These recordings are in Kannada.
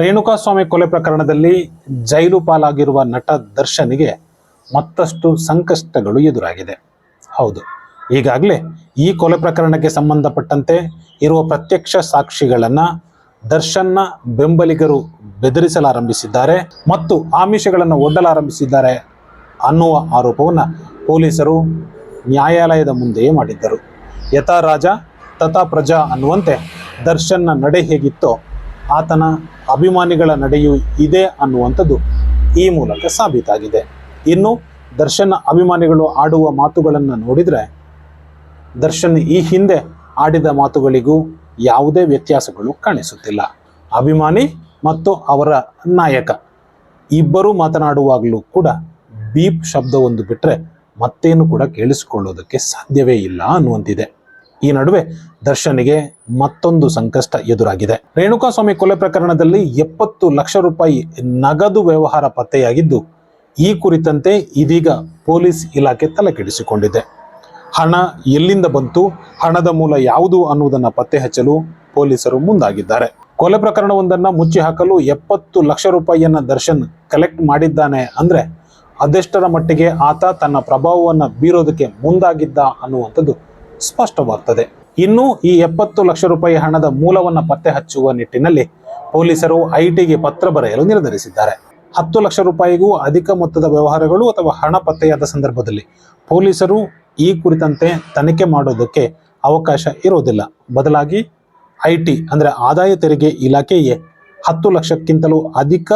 ರೇಣುಕಾಸ್ವಾಮಿ ಕೊಲೆ ಪ್ರಕರಣದಲ್ಲಿ ಜೈಲು ಪಾಲಾಗಿರುವ ನಟ ದರ್ಶನಿಗೆ ಮತ್ತಷ್ಟು ಸಂಕಷ್ಟಗಳು ಎದುರಾಗಿದೆ. ಹೌದು, ಈಗಾಗಲೇ ಈ ಕೊಲೆ ಪ್ರಕರಣಕ್ಕೆ ಸಂಬಂಧಪಟ್ಟಂತೆ ಇರುವ ಪ್ರತ್ಯಕ್ಷ ಸಾಕ್ಷಿಗಳನ್ನು ದರ್ಶನ್ನ ಬೆಂಬಲಿಗರು ಬೆದರಿಸಲಾರಂಭಿಸಿದ್ದಾರೆ ಮತ್ತು ಆಮಿಷಗಳನ್ನು ಒಡ್ಡಲಾರಂಭಿಸಿದ್ದಾರೆ ಅನ್ನುವ ಆರೋಪವನ್ನು ಪೊಲೀಸರು ನ್ಯಾಯಾಲಯದ ಮುಂದೆಯೇ ಮಾಡಿದ್ದರು. ಯಥಾ ರಾಜ, ತಥಾ ಪ್ರಜಾ ಅನ್ನುವಂತೆ ದರ್ಶನ್ನ ನಡೆ ಹೇಗಿತ್ತೋ ಆತನ ಅಭಿಮಾನಿಗಳ ನಡೆಯೂ ಇದೆ ಅನ್ನುವಂಥದ್ದು ಈ ಮೂಲಕ ಸಾಬೀತಾಗಿದೆ. ಇನ್ನು ದರ್ಶನ್ ಅಭಿಮಾನಿಗಳು ಆಡುವ ಮಾತುಗಳನ್ನು ನೋಡಿದರೆ ದರ್ಶನ್ ಈ ಹಿಂದೆ ಆಡಿದ ಮಾತುಗಳಿಗೂ ಯಾವುದೇ ವ್ಯತ್ಯಾಸಗಳು ಕಾಣಿಸುತ್ತಿಲ್ಲ. ಅಭಿಮಾನಿ ಮತ್ತು ಅವರ ನಾಯಕ ಇಬ್ಬರೂ ಮಾತನಾಡುವಾಗಲೂ ಕೂಡ ಬೀಪ್ ಶಬ್ದವೊಂದು ಬಿಟ್ಟರೆ ಮತ್ತೇನು ಕೂಡ ಕೇಳಿಸಿಕೊಳ್ಳೋದಕ್ಕೆ ಸಾಧ್ಯವೇ ಇಲ್ಲ ಅನ್ನುವಂತಿದೆ. ಈ ನಡುವೆ ದರ್ಶನ್ಗೆ ಮತ್ತೊಂದು ಸಂಕಷ್ಟ ಎದುರಾಗಿದೆ. ರೇಣುಕಾಸ್ವಾಮಿ ಕೊಲೆ ಪ್ರಕರಣದಲ್ಲಿ ಎಪ್ಪತ್ತು ಲಕ್ಷ ರೂಪಾಯಿ ನಗದು ವ್ಯವಹಾರ ಪತ್ತೆಯಾಗಿದ್ದು, ಈ ಕುರಿತಂತೆ ಇದೀಗ ಪೊಲೀಸ್ ಇಲಾಖೆ ತಲೆಕೆಡಿಸಿಕೊಂಡಿದೆ. ಹಣ ಎಲ್ಲಿಂದ ಬಂತು, ಹಣದ ಮೂಲ ಯಾವುದು ಅನ್ನುವುದನ್ನು ಪತ್ತೆ ಹಚ್ಚಲು ಪೊಲೀಸರು ಮುಂದಾಗಿದ್ದಾರೆ. ಕೊಲೆ ಪ್ರಕರಣವೊಂದನ್ನು ಮುಚ್ಚಿ ಹಾಕಲು ಎಪ್ಪತ್ತು ಲಕ್ಷ ರೂಪಾಯಿಯನ್ನ ದರ್ಶನ್ ಕಲೆಕ್ಟ್ ಮಾಡಿದ್ದಾನೆ ಅಂದ್ರೆ ಅದೆಷ್ಟರ ಮಟ್ಟಿಗೆ ಆತ ತನ್ನ ಪ್ರಭಾವವನ್ನು ಬೀರೋದಕ್ಕೆ ಮುಂದಾಗಿದ್ದ ಅನ್ನುವಂಥದ್ದು ಸ್ಪಷ್ಟವಾಗ್ತದೆ. ಇನ್ನು ಈ ಎಪ್ಪತ್ತು ಲಕ್ಷ ರೂಪಾಯಿ ಹಣದ ಮೂಲವನ್ನು ಪತ್ತೆ ಹಚ್ಚುವ ನಿಟ್ಟಿನಲ್ಲಿ ಪೊಲೀಸರು ಐಟಿಗೆ ಪತ್ರ ಬರೆಯಲು ನಿರ್ಧರಿಸಿದ್ದಾರೆ. ಹತ್ತು ಲಕ್ಷ ರೂಪಾಯಿಗೂ ಅಧಿಕ ಮೊತ್ತದ ವ್ಯವಹಾರಗಳು ಅಥವಾ ಹಣ ಪತ್ತೆಯಾದ ಸಂದರ್ಭದಲ್ಲಿ ಪೊಲೀಸರು ಈ ಕುರಿತಂತೆ ತನಿಖೆ ಮಾಡೋದಕ್ಕೆ ಅವಕಾಶ ಇರೋದಿಲ್ಲ. ಬದಲಾಗಿ ಐ ಟಿ ಅಂದರೆ ಆದಾಯ ತೆರಿಗೆ ಇಲಾಖೆಯೇ ಹತ್ತು ಲಕ್ಷಕ್ಕಿಂತಲೂ ಅಧಿಕ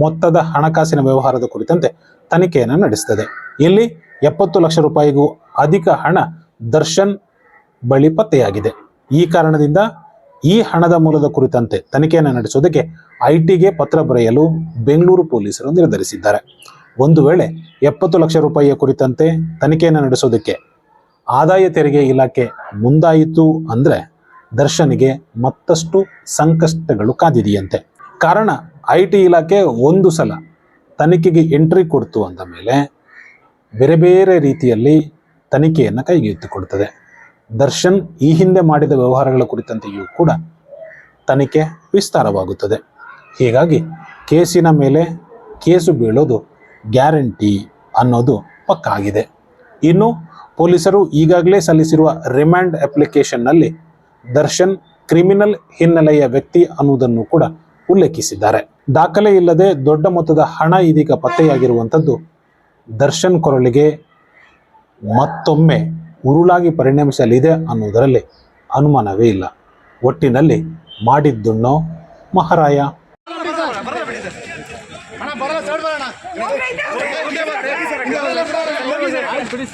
ಮೊತ್ತದ ಹಣಕಾಸಿನ ವ್ಯವಹಾರದ ಕುರಿತಂತೆ ತನಿಖೆಯನ್ನು ನಡೆಸುತ್ತದೆ ಇಲ್ಲಿ ಎಪ್ಪತ್ತು ಲಕ್ಷ ರೂಪಾಯಿಗೂ ಅಧಿಕ ಹಣ ದರ್ಶನ್ ಬಳಿ ಪತ್ತೆಯಾಗಿದೆ. ಈ ಕಾರಣದಿಂದ ಈ ಹಣದ ಮೂಲದ ಕುರಿತಂತೆ ತನಿಖೆಯನ್ನು ನಡೆಸೋದಕ್ಕೆ ಐಟಿಗೆ ಟಿಗೆ ಪತ್ರ ಬರೆಯಲು ಬೆಂಗಳೂರು ಪೊಲೀಸರು ನಿರ್ಧರಿಸಿದ್ದಾರೆ. ಒಂದು ವೇಳೆ ಎಪ್ಪತ್ತು ಲಕ್ಷ ರೂಪಾಯಿಯ ಕುರಿತಂತೆ ತನಿಖೆಯನ್ನು ನಡೆಸೋದಕ್ಕೆ ಆದಾಯ ತೆರಿಗೆ ಇಲಾಖೆ ಮುಂದಾಯಿತು ಅಂದರೆ ದರ್ಶನಿಗೆ ಮತ್ತಷ್ಟು ಸಂಕಷ್ಟಗಳು ಕಾದಿದೆಯಂತೆ. ಕಾರಣ ಐ ಟಿ ಇಲಾಖೆ ಒಂದು ಸಲ ತನಿಖೆಗೆ ಎಂಟ್ರಿ ಕೊಡ್ತು ಅಂದ ಮೇಲೆ ಬೇರೆ ಬೇರೆ ರೀತಿಯಲ್ಲಿ ತನಿಖೆಯನ್ನು ಕೈಗೆತ್ತಿಕೊಡುತ್ತದೆ ದರ್ಶನ್ ಈ ಹಿಂದೆ ಮಾಡಿದ ವ್ಯವಹಾರಗಳ ಕುರಿತಂತೆಯೂ ಕೂಡ ತನಿಖೆ ವಿಸ್ತಾರವಾಗುತ್ತದೆ. ಹೀಗಾಗಿ ಕೇಸಿನ ಮೇಲೆ ಕೇಸು ಬೀಳೋದು ಗ್ಯಾರಂಟಿ ಅನ್ನೋದು ಪಕ್ಕ ಆಗಿದೆ. ಇನ್ನು ಪೊಲೀಸರು ಈಗಾಗಲೇ ಸಲ್ಲಿಸಿರುವ ರಿಮ್ಯಾಂಡ್ ಅಪ್ಲಿಕೇಶನ್ನಲ್ಲಿ ದರ್ಶನ್ ಕ್ರಿಮಿನಲ್ ಹಿನ್ನೆಲೆಯ ವ್ಯಕ್ತಿ ಅನ್ನುವುದನ್ನು ಕೂಡ ಉಲ್ಲೇಖಿಸಿದ್ದಾರೆ. ದಾಖಲೆ ಇಲ್ಲದೆ ದೊಡ್ಡ ಮೊತ್ತದ ಹಣ ಇದೀಗ ಪತ್ತೆಯಾಗಿರುವಂಥದ್ದು ದರ್ಶನ್ ಕೊರಳಿಗೆ ಮತ್ತೊಮ್ಮೆ ಉರುಳಾಗಿ ಪರಿಣಮಿಸಲಿದೆ ಅನ್ನುವುದರಲ್ಲಿ ಅನುಮಾನವೇ ಇಲ್ಲ. ಒಟ್ಟಿನಲ್ಲಿ ಮಾಡಿದ್ದುಣ್ಣೋ ಮಹಾರಾಯ. ಬಿಡಿ